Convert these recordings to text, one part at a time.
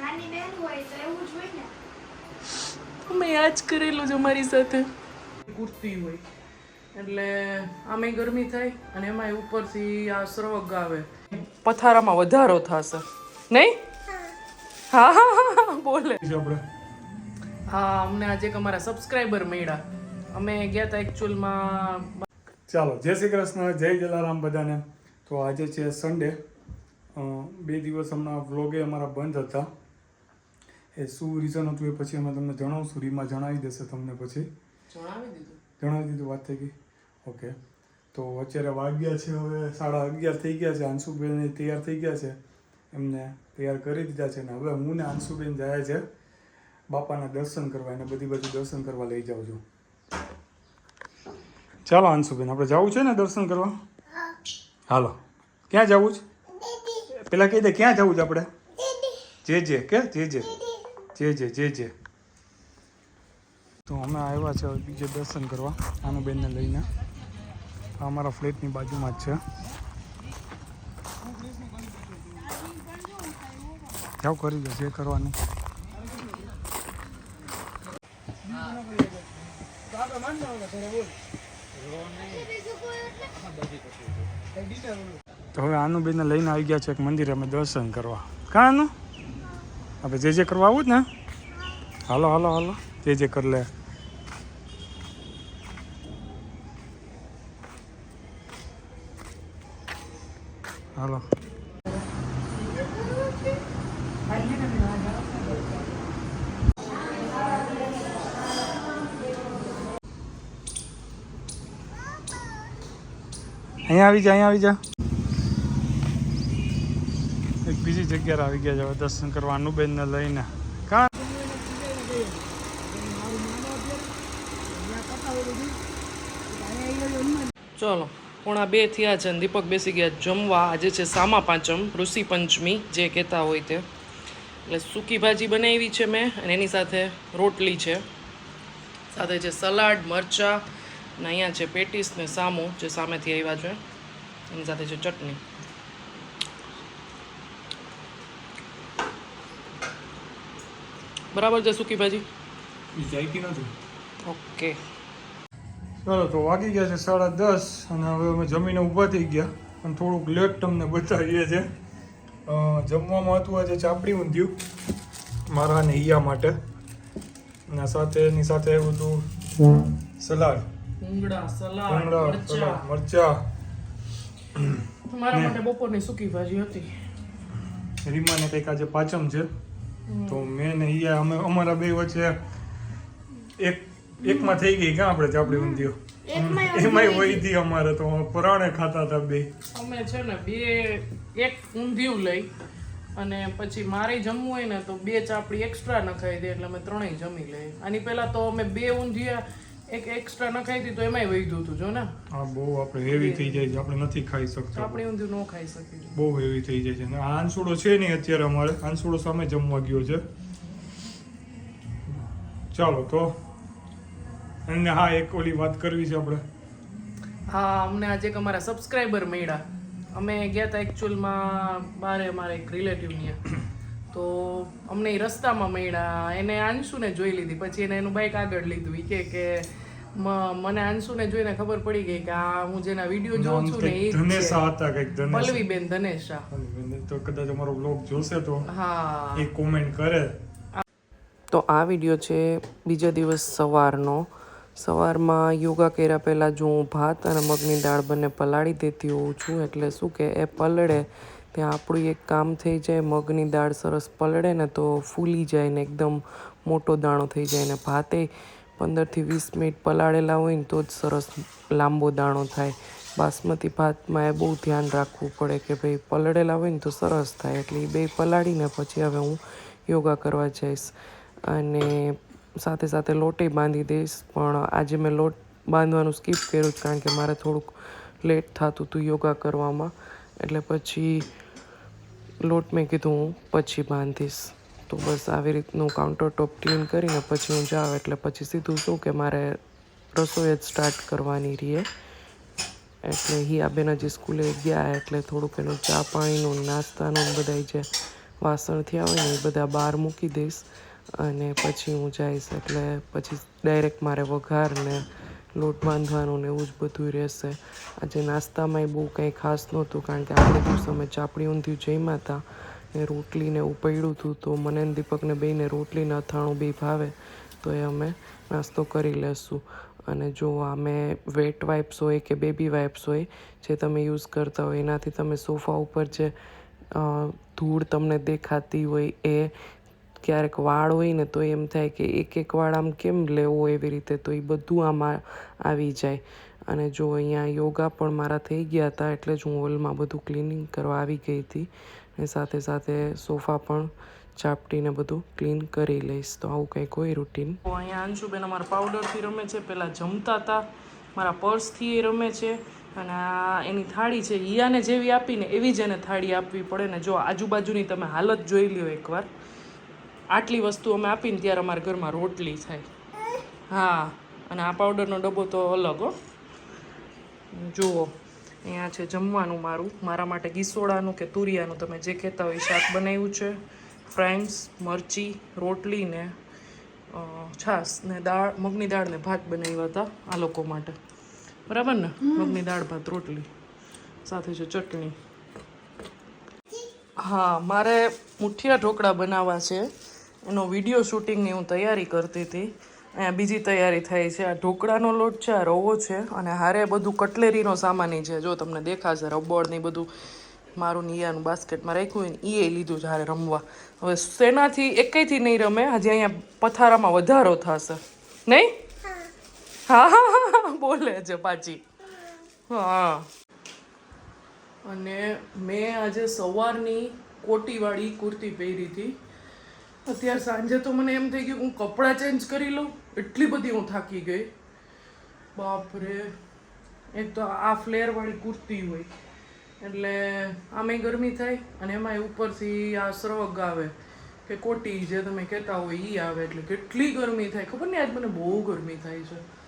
નાની બહેન હોય તો એવું જ હોય ને. મેં આ જ કરેલું છે મારી સાથે. કુર્તી હોય. એટલે આમે ગરમી થાય અને એમાં ઉપરથી આ સ્રવગ આવે. પથારામાં વધારો થશે. નહીં? હા હા હા, હા બોલે. આપણે હા અમને આજે અમારા સબસ્ક્રાઈબર મળ્યા. અમે ગયા હતા એકચ્યુઅલમાં ચાલો જય શ્રી કૃષ્ણ જય જલારામ બધાને. તો આજે છે સન્ડે બે દિવસ હમણાં વ્લોગે અમારા બંધ હતા. એ શું રીઝન હતું એ પછી અમે તમને જણાવશું. રીમાં જણાવી દેશે તમને પછી. જણાવી દીધું. જણાવી દીધું વાત થઈ ગઈ? ઓકે તો અત્યારે વાગ્યા છે હવે સાડા અગિયાર થઈ ગયા છે. અંશુબેન એ તૈયાર થઈ ગયા છે. એમને તૈયાર કરી દીધા છે. ને હવે હું ને અંશુબેન જાય છે બાપાના દર્શન કરવા. એને બધી બધી દર્શન કરવા લઈ જાઉં છું. ચાલો અંશુબેન આપણે જવું છે ને દર્શન કરવા? હાલો. ક્યાં જવું છે? પેલા કહી દે ક્યાં જવું છે આપણે? જે જે કે? જે જે. જે જે જે જે. તો અમે આવ્યા છે બીજે દર્શન કરવા આનું બેનને લઈને અમારા ફ્લેટની બાજુમાં જ છે. જાવ કરી દો જે કરવાનું. તો હવે આનું બેને લઈને આવી ગયા છે એક મંદિરે અમે દર્શન કરવા. કાનું આપણે જે જે કરવા આવું જ ને? હાલો હાલો હાલો. જે જે કરી લે. હાલો. અહીંયા આવી જા, અહીંયા આવી જા. એક બીજી જગ્યાએ આવી ગયા છે દર્શન કરવા, અનુબેનને લઈને. કા? ચલો, પોણા બે થયા છે દીપક બેસી ગયા જમવા. આજે છે સામા પાંચમ, ઋષિ પંચમી, જે કહેતા હોય તે. એટલે સૂકી ભાજી બનાવી છે મેં અને એની સાથે રોટલી છે. સાથે છે સલાડ, મરચાં અને અહીંયા છે પેટીસ ને સામો જે સામેથી આવ્યા છે. એની સાથે છે ચટણી. બરાબર છે સૂકી ભાજી નથી. ઓકે. ચાલો તો વાગી ગયા છે સાડા દસ અને હવે અમે જમીને ઊભા થઈ ગયા. અને થોડુંક લેટ તમને બતાવીએ છે. જમવામાં હતું આજે ચાપડી ઊંધ્યું મારા અને હિયા માટે. અને સાથે એની સાથે આવ્યું હતું સલાડ. ભૂંગળા સલાડ મરચાં. સલાડ મરચા. મારા માટે બપોરની સૂકી ભાજી હતી. રીમાને કંઈક આજે પાચમ છે. તો મેં ને અમે અમારા બે વચ્ચે એક એકમાં થઈ ગઈ ક્યાં આપણે ચાપડી ઊંધિયો? એમાંય હોય હતી અમારે તો પરાણે ખાતા હતા બે. અમે છે ને બે એક ઊંધિયું લઈ અને પછી મારે જમવું હોય ને તો બે ચાપડી એક્સ્ટ્રા નખાઈ દે એટલે અમે ત્રણેય જમી લઈએ. આની પહેલા તો અમે બે ઊંધિયા એક એક્સ્ટ્રા નખાઈ હતી તો એમાંય વહી હતું જો ને હા બહુ આપણે હેવી થઈ જાય છે આપણે નથી ખાઈ શકતા આપણે ઊંધું ન ખાઈ શકીએ. બહુ હેવી થઈ જાય છે. અને આ આંસુડો છે નહીં અત્યારે અમારે. આંસુડો સામે જમવા ગયો છે. ચાલો તો. અને હા એક ઓલી વાત કરવી છે આપણે. હા અમને આજે એક અમારા સબસ્ક્રાઈબર મળ્યા. અમે ગયા હતા એકચ્યુઅલમાં બારે અમારે એક રિલેટિવની તો અમને એ રસ્તામાં મળ્યા. એને આંશુને જોઈ લીધી. પછી એને એનું બાઇક આગળ લીધું. એ કે કે મને આંશુને જોઈને ખબર પડી ગઈ કે આ હું જેના વીડિયો જોઉં છું ને એ ધનેશા હતા કંઈક ધનેશા. પલ્લવીબેન ધનેશા. તો કદાચ અમારો બ્લોગ જોશે તો હા. એ કોમેન્ટ કરે. તો આ વીડિયો છે બીજા દિવસ સવારનો. સવારમાં યોગા કર્યા પહેલાં જો હું ભાત અને મગની દાળ બંને પલાળી દેતી હોઉં છું એટલે શું કે એ પલળે ત્યાં આપણું એક કામ થઈ જાય, મગની દાળ સરસ પલળે ને તો ફૂલી જાય ને એકદમ મોટો દાણો થઈ જાય ને ભાતે પંદરથી વીસ મિનિટ પલાળેલા હોય ને તો જ સરસ લાંબો દાણો થાય. બાસમતી ભાતમાં એ બહુ ધ્યાન રાખવું પડે કે ભાઈ પલળેલા હોય ને તો સરસ થાય. એટલે એ બે પલાળીને પછી હવે હું યોગા કરવા જઈશ. અને સાથે સાથે લોટે બાંધી દઈશ. પણ આજે મેં લોટ બાંધવાનું સ્કીપ કર્યું કારણ કે મારે થોડુંક લેટ થતું હતું યોગા કરવામાં. એટલે પછી લોટ મેં કીધું હું પછી બાંધીશ. તો બસ આવી રીતનું કાઉન્ટર ટોપ ક્લીન કરીને પછી હું જાઉં એટલે પછી સીધું શું કે મારે રસોઈ જ સ્ટાર્ટ કરવાની રહીએ એટલે હિયાબેન હજી સ્કૂલે ગયા એટલે થોડુંક એનું ચા પાણીનું નાસ્તાનું બધાય જે વાસણ થયા હોય ને એ બધા બહાર મૂકી દઈશ. અને પછી હું જઈશ એટલે પછી ડાયરેક્ટ મારે વઘાર ને લોટ બાંધવાનું ને એવું જ બધું રહેશે. આજે નાસ્તામાંય બહુ કંઈ ખાસ નહોતું, કારણ કે આગલે દિવસે અમે ચાપડી ઊંધિયું જમ્યા હતા ને રોટલીને એવું પડ્યું હતું તો મને દીપકને બેને રોટલીને અથાણું બી ભાવે, તો એ અમે નાસ્તો કરી લેશું. અને જો અમે વેટ વાઇપ્સ હોય કે બેબી વાઇપ્સ હોય, જે તમે યુઝ કરતા હોય, એનાથી તમે સોફા ઉપર જે ધૂળ તમને દેખાતી હોય એ ક્યારેક વાળ હોય ને તો એમ થાય કે એક એક વાળ આમ કેમ લેવો એવી રીતે તો એ બધું આમાં આવી જાય. અને જો અહીંયા યોગા પણ મારા થઈ ગયા હતા એટલે જ હું હોલમાં બધું ક્લિનિંગ કરવા આવી ગઈ હતી. અને સાથે સાથે સોફા પણ ચાપટીને બધું ક્લીન કરી લઈશ. તો આવું કંઈક હોય રૂટીન અહીંયા અંશુબેન અમારા પાવડરથી રમે છે. પહેલાં જમતા હતા. મારા પર્સથી એ રમે છે. અને આ એની થાળી છે. હિયાને જેવી આપીને એવી જ એને થાળી આપવી પડે ને જો આજુબાજુની તમે હાલત જોઈ લ્યો એકવાર. આટલી વસ્તુ અમે આપીને ત્યારે અમારા ઘરમાં રોટલી થાય. હા અને આ પાવડરનો ડબ્બો તો અલગ હો. જુઓ અહીંયા છે જમવાનું મારું. મારા માટે ગીસોડાનું કે તુરિયાનું તમે જે કહેતા હોય એ શાક બનાવ્યું છે. ફ્રાઈમ્સ મરચી રોટલી ને છાસ ને દાળ મગની દાળ ને ભાત બનાવ્યા હતા આ લોકો માટે. બરાબર ને? મગની દાળ ભાત રોટલી. સાથે છે ચટણી. હા મારે મુઠિયા ઢોકળા બનાવવા છે. એનો વીડિયો શૂટિંગની હું તૈયારી કરતી હતી. અહીંયા બીજી તૈયારી થાય છે. આ ઢોકળાનો લોટ છે આ રવો છે અને હારે બધું કટલેરીનો સામાન છે. જો તમને દેખાશે રબડ ને બધું મારું નિયાનું બાસ્કેટમાં રાખ્યું હોય ને એ લીધું છે રમવા. હવે શેનાથી એકઈથી નહીં રમે હજી અહીંયા પથારામાં વધારો થશે. નહીં? હા હા, હા બોલે છે પાછી. હા. અને મેં આજે સવારની કોટીવાળી કુર્તી પહેરી હતી. અત્યારે સાંજે તો મને એમ થઈ ગયું હું કપડાં ચેન્જ કરી લઉં. એટલી બધી હું થાકી ગઈ. બાપરે. એક તો આ ફ્લેરવાળી કુર્તી હોય. એટલે આમે ગરમી થાય અને એમાંય ઉપરથી આ શ્રવગ આવે. કે કોટી જે તમે કહેતા હોય એ આવે એટલે કેટલી ગરમી થાય. ખબર નહીં, આજ મને બહુ ગરમી થાય છે.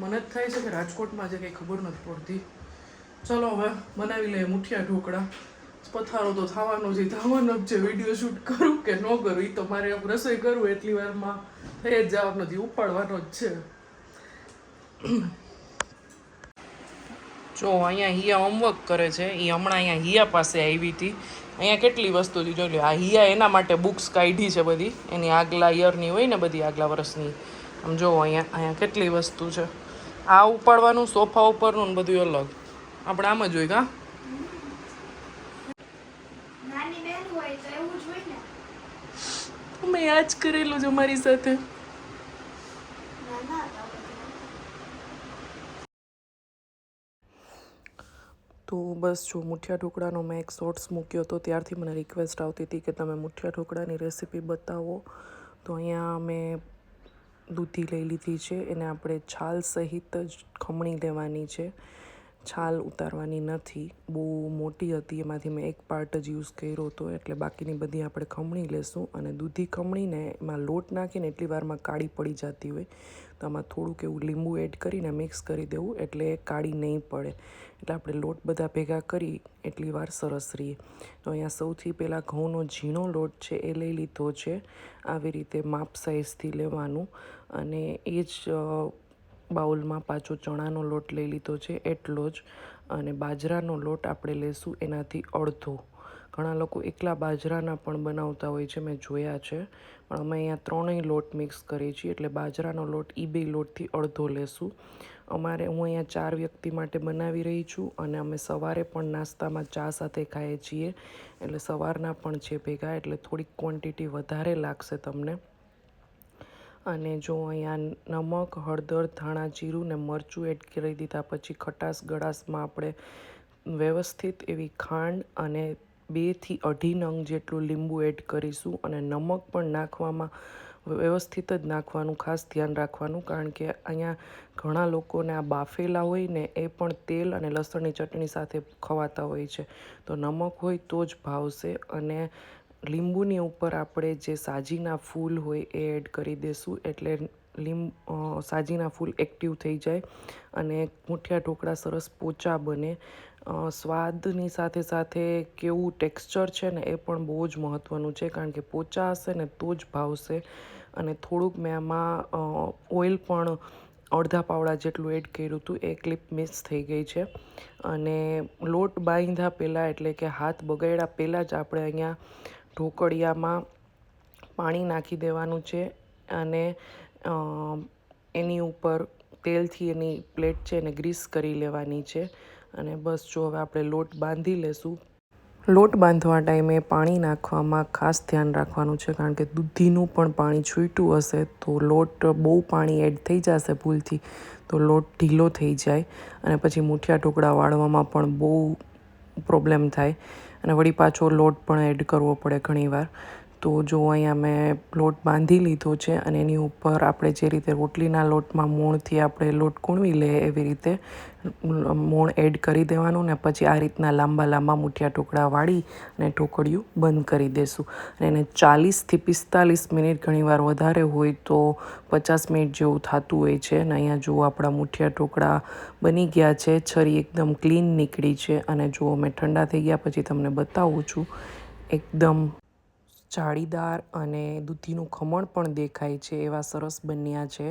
મને જ થાય છે કે રાજકોટમાં જે કંઈ ખબર નથી પડતી. ચલો હવે, બનાવી લઈએ મુઠિયા ઢોકળા. પથારો તો થવાનો છે થવાનો છે વીડિયો શૂટ કરું કે ન કરું એ તો મારે રસોઈ કરું એટલી વારમાં થઈ જ જવાનો નથી ઉપાડવાનો જ છે. જો, અહીંયા હિયા હોમવર્ક કરે છે એ હમણાં અહીંયા હિયા પાસે આવી હતી. અહીંયા કેટલી વસ્તુ હતી જોઈ આ હિયા એના માટે બુક્સ કાઢી છે બધી. એની આગલા યરની હોય ને બધી, આગલા વર્ષની. આમ જો, અહીંયા અહીંયા કેટલી વસ્તુ છે. આ ઉપાડવાનું, સોફા ઉપરનું બધું અલગ. આપણે આમ જ હોય, કા નાની બેન હોય તો એવું જ હોય ને મેં આ જ કરેલું છે મારી સાથે. તો બસ જો મુઠિયા ઢોકળાનો મેં એક શોર્ટ્સ મૂક્યો હતો ત્યારથી મને રિક્વેસ્ટ આવતી હતી કે તમે મુઠિયા ઢોકળાની રેસીપી બતાવો તો અહીંયા મેં દૂધી લઈ લીધી છે, એને આપણે છાલ સહિત જ ખમણી લેવાની છે છાલ ઉતારવાની નથી. બહુ મોટી હતી, એમાંથી મેં એક પાર્ટ જ યુઝ કર્યો હતો. એટલે બાકીની બધી આપણે ખમણી લેશું અને દૂધી ખમણીને એમાં લોટ નાખીને એટલી વારમાં કાળી પડી જતી હોય. તો આમાં થોડુંક એવું લીંબુ એડ કરીને મિક્સ કરી દેવું, એટલે કાળી નહીં પડે. એટલે આપણે લોટ બધા ભેગા કરી એટલી વાર સરસ રહીએ. તો અહીંયા સૌથી પહેલાં ઘઉંનો ઝીણો લોટ છે એ લઈ લીધો છે. આવી રીતે માપ સાઇઝથી લેવાનું. અને એ જ બાઉલમાં પાછો ચણાનો લોટ લઈ લીધો છે, એટલો જ. અને બાજરાનો લોટ આપણે લેશું એનાથી અડધો. ઘણા લોકો એકલા બાજરાના પણ બનાવતા હોય છે, મેં જોયા છે. પણ અમે અહીંયા ત્રણેય લોટ મિક્સ કરીએ છીએ, એટલે બાજરાનો લોટ એ બે લોટથી અડધો લેશું. અમારે હું અહીંયા ચાર વ્યક્તિ માટે બનાવી રહી છું અને અમે સવારે પણ નાસ્તામાં ચા સાથે ખાઈએ છીએ. એટલે સવારના પણ છે ભેગા, એટલે થોડીક ક્વોન્ટિટી વધારે લાગશે તમને. અને જો અહીંયા નમક, હળદર, ધાણા, જીરું ને મરચું એડ કરી દીધા પછી ખટાશ ગળાશમાં આપણે વ્યવસ્થિત એવી ખાંડ અને બેથી અઢી નંગ જેટલું લીંબુ એડ કરીશું અને નમક પણ નાખવામાં વ્યવસ્થિત જ નાખવાનું, ખાસ ધ્યાન રાખવાનું કારણ કે અહીંયા ઘણા લોકોને આ બાફેલા હોય ને એ પણ તેલ અને લસણની ચટણી સાથે ખવાતા હોય છે. તો નમક હોય તો જ ભાવશે અને લીંબુની ઉપર આપણે જે સાજીના ફૂલ હોય એ એડ કરી દઈશું એટલે લીંબ સાજીના ફૂલ એક્ટિવ થઈ જાય અને મુઠિયા ઢોકળા સરસ પોચા બને. સ્વાદની સાથે સાથે કેવું ટેક્સચર છે ને એ પણ બહુ જ મહત્ત્વનું છે કારણ કે પોચા હશે ને તો જ ભાવશે. અને થોડુંક મેં આમાં ઓઇલ પણ અડધા પાવડા જેટલું એડ કર્યું હતું, એ ક્લિપ મિસ થઈ ગઈ છે. અને લોટ બાંધ્યા પહેલાં એટલે કે હાથ બગાડ્યા પહેલાં જ આપણે અહીંયા ઢોકળિયામાં પાણી નાખી દેવાનું છે અને એની ઉપર તેલથી એની પ્લેટ છે એને ગ્રીસ કરી લેવાની છે અને બસ જો હવે આપણે લોટ બાંધી લેશું. લોટ બાંધવા ટાઈમે પાણી નાખવામાં ખાસ ધ્યાન રાખવાનું છે કારણ કે દૂધીનું પણ પાણી છૂટ્યું હશે તો લોટ બહુ પાણી એડ થઈ જશે ભૂલથી, તો લોટ ઢીલો થઈ જાય અને પછી મૂઠિયા ટુકડા વાળવામાં પણ બહુ પ્રોબ્લેમ થાય. અને વળી પાછો લોટ પણ એડ કરવો પડે ઘણીવાર. તો જો અહીંયા મેં લોટ બાંધી લીધો છે અને એની ઉપર આપણે જે રીતે રોટલીના લોટમાં મૂણથી આપણે લોટ કૂણવી લઈએ એવી રીતે મૂણ એડ કરી દેવાનું ને પછી આ રીતના લાંબા લાંબા મૂઠિયા ટુકડા વાળી અને ઢોકળિયું બંધ કરી દેશું. અને એને ચાલીસથી પિસ્તાલીસ મિનિટ ઘણીવાર વધારે હોય તો પચાસ મિનિટ જેવું થતું હોય છે અને અહીંયા જુઓ આપણા મૂઠિયા ટુકડા બની ગયા છે, છરી એકદમ ક્લીન નીકળી છે અને જુઓ મેં ઠંડા થઈ ગયા, પછી તમને બતાવું છું. એકદમ જાળીદાર અને દૂધીનું ખમણ પણ દેખાય છે, એવા સરસ બન્યા છે.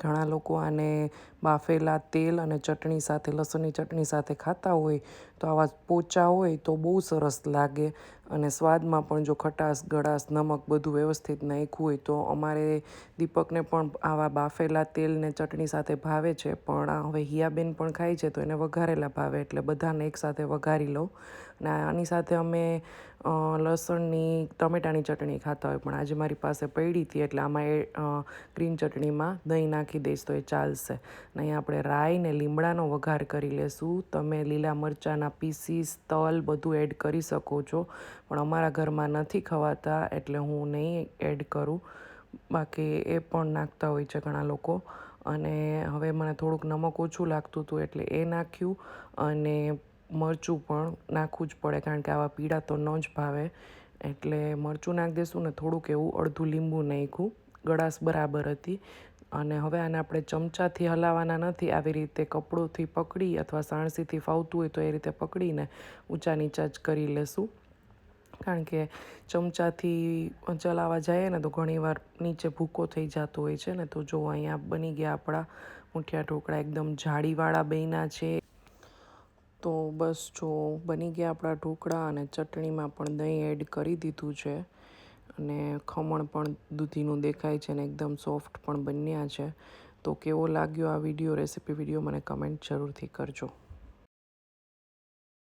ઘણા લોકો આને બાફેલા તેલ અને ચટણી સાથે, લસણની ચટણી સાથે ખાતા હોય તો આવા પોચા હોય તો બહુ સરસ લાગે. અને સ્વાદમાં પણ જો ખટાશ, ગળાશ, નમક બધું વ્યવસ્થિત નાખ્યું હોય તો અમારે દીપકને પણ આવા બાફેલા તેલને ચટણી સાથે ભાવે છે, પણ હવે હિયાબેન પણ ખાય છે તો એને વઘારેલા ભાવે, એટલે બધાને એકસાથે વઘારી લઉં. અને આની સાથે અમે લસણની, ટમેટાની ચટણી ખાતા હોય, પણ આજે મારી પાસે પડી હતી, એટલે આમાં એ ગ્રીન ચટણીમાં દહીં નાખી દઈશ, તો એ ચાલશે. ને અહીં આપણે રાઈ ને લીમડાનો વઘાર કરી લેશું. તમે લીલા મરચાંના પીસીસ, તલ બધું એડ કરી શકો છો, પણ અમારા ઘરમાં નથી ખવાતા, એટલે હું નહીં એડ કરું. બાકી એ પણ નાખતા હોય છે ઘણા લોકો. અને હવે મને થોડુંક નમક ઓછું લાગતું હતું, એટલે એ નાખ્યું. અને મરચું પણ નાખવું જ પડે કારણ કે આવા પીળા તો ન જ ભાવે. એટલે મરચું નાખી દઈશું ને થોડુંક એવું અડધું લીંબુ નાખ્યું. ગળાશ બરાબર હતી. અને હવે આને આપણે ચમચાથી હલાવવાના નથી. આવી રીતે કપડોથી પકડી અથવા સાણસીથી ફાવતું હોય તો એ રીતે પકડીને ઊંચા નીચા જ કરી લેશું. કારણ કે ચમચાથી ચલાવવા જઈએ ને તો ઘણીવાર નીચે ભૂકો થઈ જતો હોય છે ને તો જો અહીંયા બની ગયા આપણા મુઠિયા ઢોકળા એકદમ જાળીવાળા બન્યા છે તો બસ જો બની ગયા આપણા ઢોકળા અને ચટણીમાં પણ દહીં એડ કરી દીધું છે. અને ખમણ પણ દૂધીનું દેખાય છે અને એકદમ સોફ્ટ પણ બન્યા છે. તો કેવો લાગ્યો આ વીડિયો રેસીપી વીડિયો મને કમેન્ટ જરૂરથી કરજો.